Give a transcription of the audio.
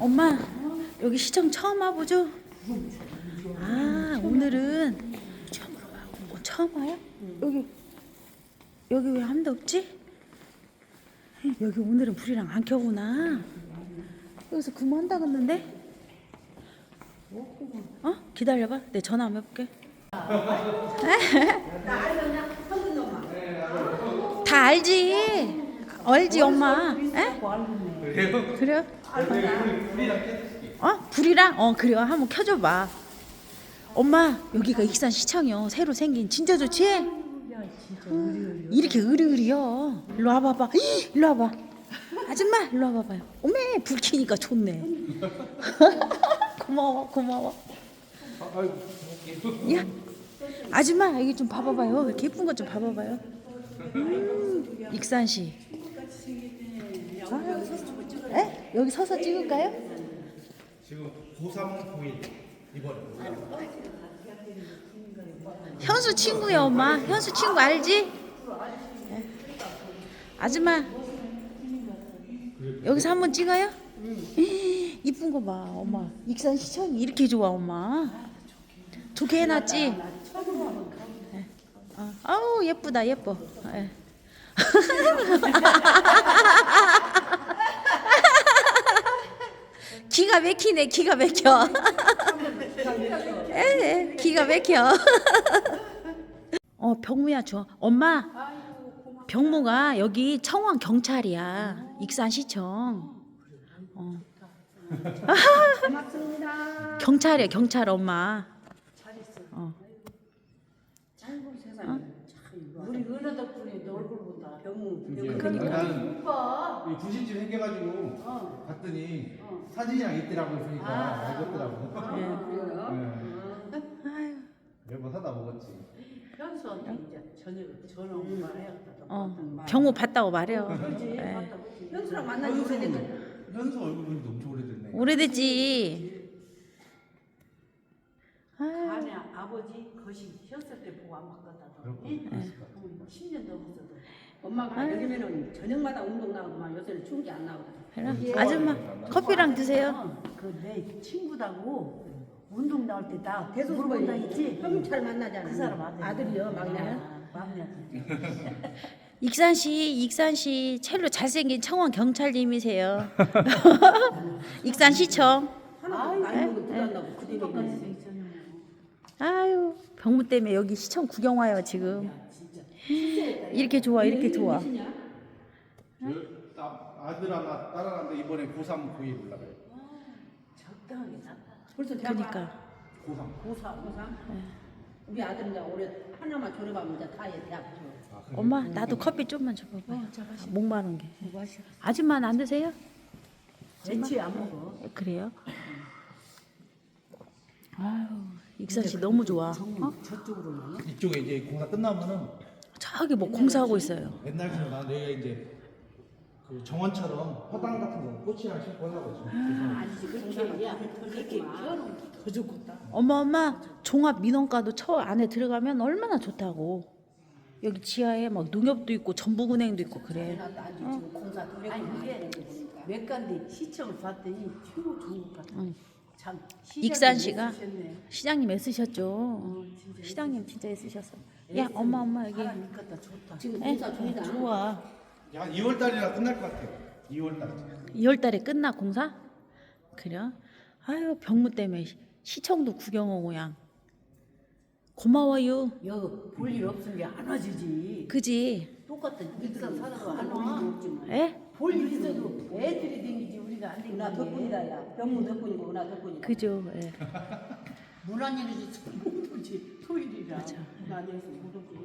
엄마 여기 시청 처음 와보죠? 아 오늘은 처음 와요. 어, 처음 와요? 여기 여기 왜 아무도 없지? 여기 오늘은 불이랑 안 켜구나. 여기서 근무한다겠는데? 어? 기다려봐. 내 전화 한번 해볼게. 다 알지. 알지 엄마. 에? 그래요? 그래요? 어? 불이랑? 어 그래요 한번 켜줘봐. 엄마 여기가 익산 시청이요. 새로 생긴 진짜 좋지? 음, 이렇게 으리으리요. 일로 와봐봐. 헉, 일로 와봐. 아줌마 일로 와봐봐요. 어메 불 켜니까 좋네. 고마워 고마워. 아. 야 아줌마 여기 좀 봐봐봐요. 이렇게 예쁜 것좀 봐봐봐요. 음, 익산시 아, 에? 여기 서서 찍을까요? 지금 고3 고일 이번에 현수 친구야 엄마 현수 친구 알지? 네. 아줌마 여기서 한번 찍어요? 이쁜 거 봐 엄마 익산 시청이 이렇게 좋아 엄마 좋게 해놨지? 네. 어. 아우 예쁘다 예뻐 예. 기가 막히네 기가 막혀. 에, 에, 기가 막혀. 어 병무야 줘. 엄마 병무가 여기 청원 경찰이야. 익산시청. 어. 경찰이야 경찰 엄마. 어. 우리 은하 덕분에 너 얼굴 병우. 그러니까. 나는 이 분신집 생겨가지고 갔더니 사진이랑 있더라고 그러니까 알겠더라고. 예. 네. 아유, 몇번 사다 먹었지. 현수한테 이제 저녁 전화 오고 말해야겠다. 어 병무 봤다고 말해요 그렇지. 예. 맞다. 현수랑 만난 지 오래됐다. 현수 얼굴 보니까 엄청 오래됐네. 오래됐지 아유, 아버지 거시 쉬었을 때 보고 안 바꿨다. 그렇구나. 응? 그랬을 것 같아. 응, 10년 넘었어도. 엄마가 요즘에는 저녁마다 운동 나오고만 요새는 게안 나오거든. 그래. 아줌마 커피랑 드세요 어, 그내 친구다고 운동 나올 때다 계속 물어본다 뭐 있지. 형잘 만나잖아. 그 사람 아들. 아들이요, 막내는. 아, 막내한테. 익산 시 익산 시 첼로 잘생긴 청원 경찰님이세요 익산 시청 하나도 아유, 많이 먹고 불안나고 그대로 똑같이 있네. 생겼잖아. 아유 병무 때문에 여기 시청 구경 와요 지금 이렇게 좋아 이렇게 좋아 아들 하나 딸 하나인데 이번에 고3 고일 올라가요. 나. 벌써 대학 그러니까 고3. 고사 고사. 우리 아들 이제 올해 하나만 졸업하면 이제 다해 대학 줘. 아? 엄마 나도 커피 좀만 줘봐봐 목 마른 게 아줌마는 안 드세요? 젠치 안 먹어. 어, 그래요? 아유 익산시 너무 좋아 어? 이쪽에 이제 공사 끝나면은 저기 뭐 공사하고 있어요 옛날처럼 나 내가 이제 그 정원처럼 화단 같은 거 꽃이랑 심고 하려고 지금. 아니지 그렇게 야 그렇게 키워놓으면 더 좋겠다. 엄마 엄마 종합 민원과도 처 안에 들어가면 얼마나 좋다고 여기 지하에 막 농협도 있고 전북은행도 있고 그래 지금 아니 많이 이게. 몇 간데 시청을 봤더니 최고 좋은 것 같아. 응. 참 익산시가? 애쓰셨네. 시장님 애쓰셨죠 어, 진짜 시장님 진짜 애쓰셨어 야 엄마 엄마 여기. 지금 에? 공사 중이잖아. 좋아 야 2월 달이라 끝날 것 같아요. 2월 달. 2월 달에 끝나 공사? 그래? 아유 병무 때문에 시- 시청도 구경 오고 양 고마워요 여볼일 없은 게 안 와주지. 그지? 똑같은 익산 사는 거안 안 와. 에? 볼일 있어도 애들이 댕기지 우리가 안 댕기지. 누나 덕분이다 야. 병무 덕분이고 누나 덕분이다. 그죠 예. 문안일이지 토지 토일이라. 맞아. 문안일에서 못 오고.